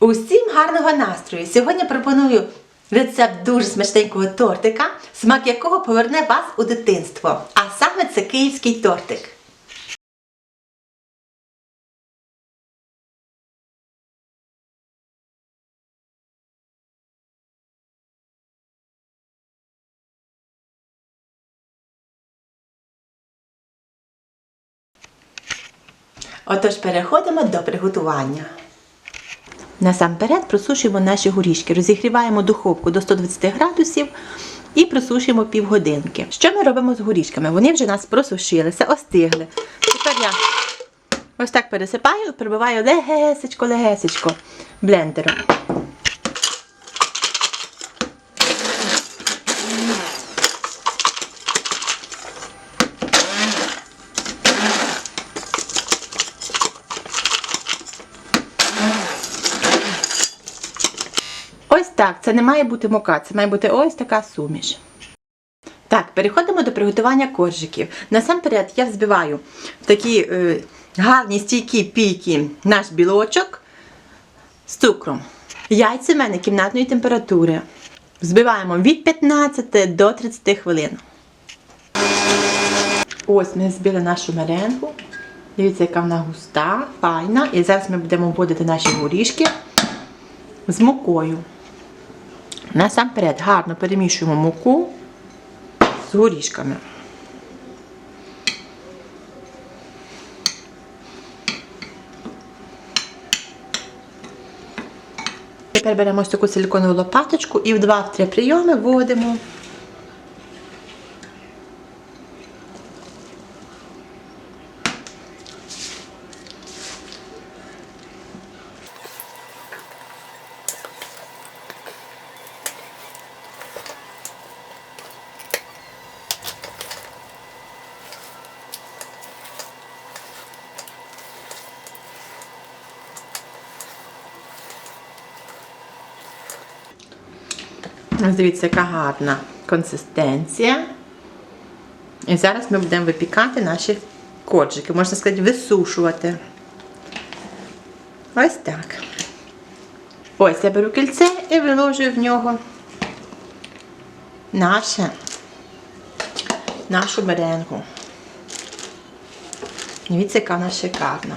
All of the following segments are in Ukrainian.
Усім гарного настрою! Сьогодні пропоную рецепт дуже смачненького тортика, смак якого поверне вас у дитинство. А саме це київський тортик. Отож, переходимо до приготування. Насамперед просушуємо наші горішки, розігріваємо духовку до 120 градусів і просушуємо півгодинки. Що ми робимо з горішками? Вони вже нас просушилися, остигли. Тепер я ось так пересипаю прибиваю легесечко-легесечко блендером. Так, це не має бути мука, це має бути ось така суміш. Так, переходимо до приготування коржиків. Насамперед я взбиваю в такі е, гарні стійкі пійки наш білочок з цукром. Яйця в мене кімнатної температури. Взбиваємо від 15 до 30 хвилин. Ось ми збили нашу меренгу. Дивіться, яка вона густа, файна. І зараз ми будемо вводити наші горішки з мукою. Насамперед гарно перемішуємо муку з горішками. Тепер беремо ось таку силиконову лопаточку і в 2-3 прийоми вводимо. Дивіться, яка гарна консистенція. І зараз ми будемо випікати наші коржики, можна сказати, висушувати. Ось так. Ось я беру кільце і виложую в нього наше, нашу меренгу. Дивіться, яка вона шикарна.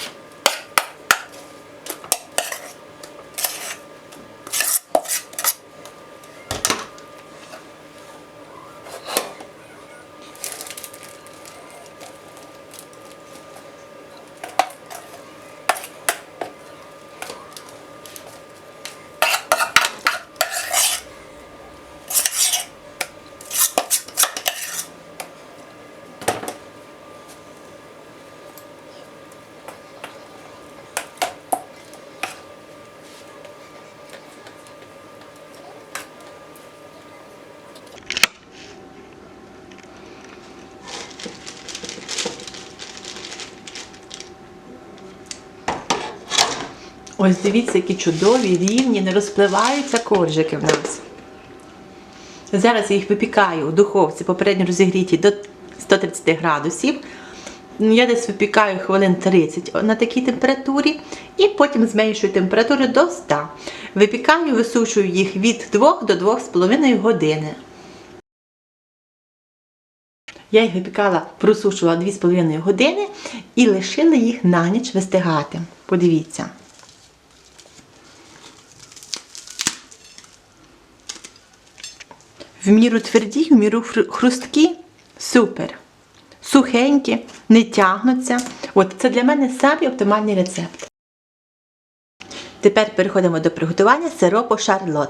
Ось дивіться, які чудові, рівні, не розпливаються коржики в нас. Зараз я їх випікаю у духовці попередньо розігріті до 130 градусів. Я десь випікаю хвилин 30 на такій температурі і потім зменшую температуру до 100. Випікаю, висушую їх від 2 до 2,5 години. Я їх випікала, просушувала 2,5 години і лишила їх на ніч вистигати. Подивіться. В міру тверді, в міру хру- хрусткі. Супер. Сухенькі, не тягнуться. От це для мене самий оптимальний рецепт. Тепер переходимо до приготування сиропу шарлот.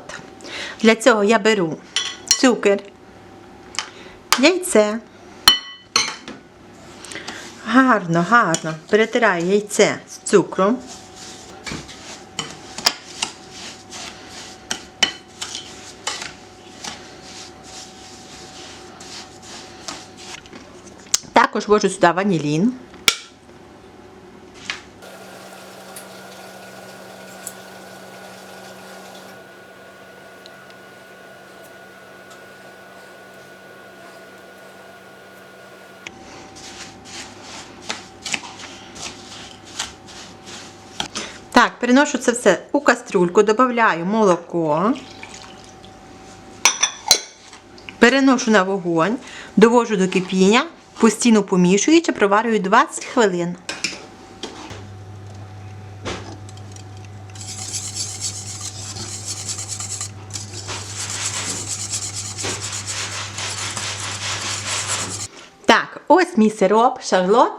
Для цього я беру цукор, яйце. Гарно, гарно перетираю яйце з цукром. Також ввожу сюди ванілін. Так, переношу це все у кастрюльку, додаю молоко. Переношу на вогонь, довожу до кипіння, постійно помішуючи, проварюю 20 хвилин. Так, ось мій сироп, шарлот.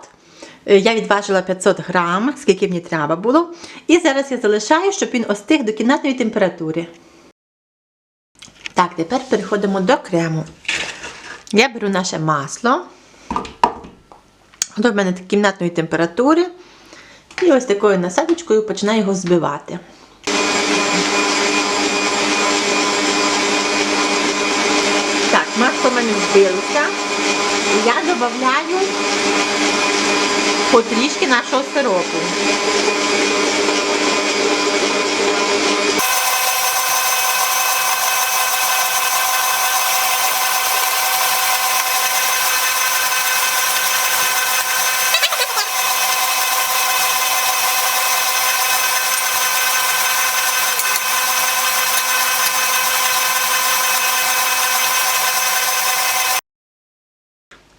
Е, Я відважила 500 грам, скільки мені треба було. І зараз я залишаю, щоб він остиг до кімнатної температури. Так, тепер переходимо до крему. Я беру наше масло. Воно в мене кімнатної температури. І ось такою насадочкою починаю його збивати. Так, масло в мене збилося. Я додаю потрішки нашого сиропу.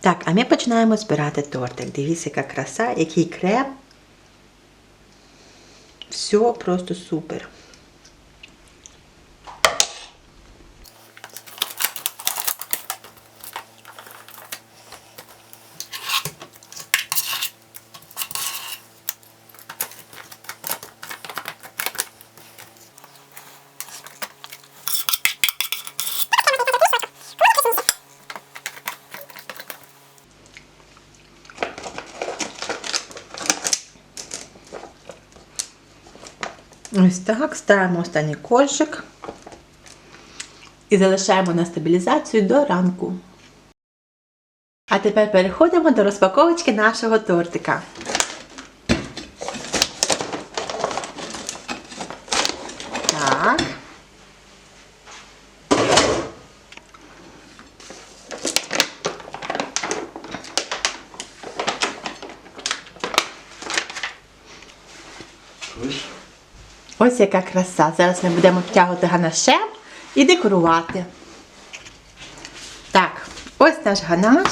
Так, а ми починаємо збирати тортик. Дивіться, яка краса, який крем. Все просто супер. Ось так, ставимо останній кольчик і залишаємо на стабілізацію до ранку. А тепер переходимо до розпаковочки нашого тортика. Так. Ось яка краса. Зараз ми будемо втягувати ганашем і декорувати. Так, ось наш ганаш.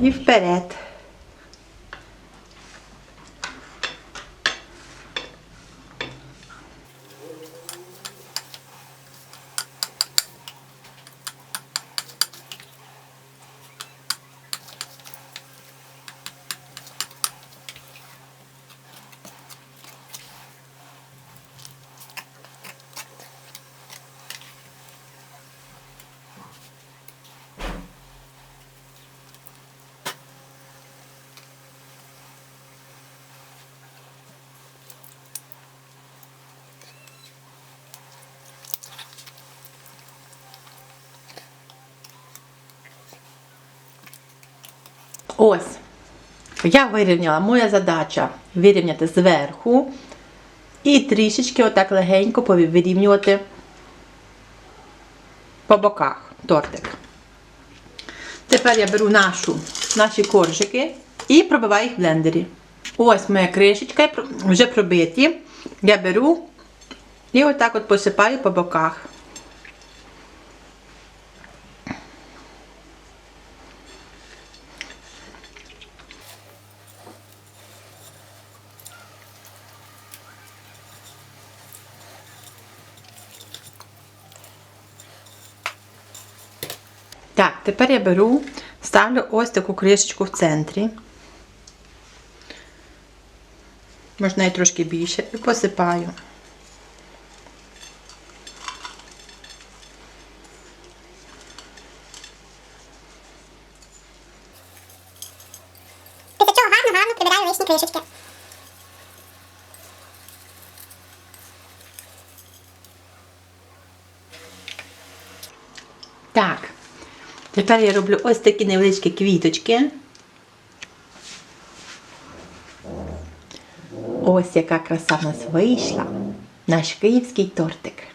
І вперед. Ось. Я вирівняла. Моя задача вирівняти зверху і трішечки отак легенько вирівнювати по боках тортик. Тепер я беру нашу, наші коржики і пробиваю їх в блендері. Ось моя кришечка вже пробиті. Я беру і отак от посипаю по боках. Так, тепер я беру, ставлю ось таку кришечку в центрі. Можна і трошки більше, і посипаю. Кришечки. Так. Тепер я роблю ось такі невеличкі квіточки. Ось яка краса в нас вийшла. Наш київський тортик.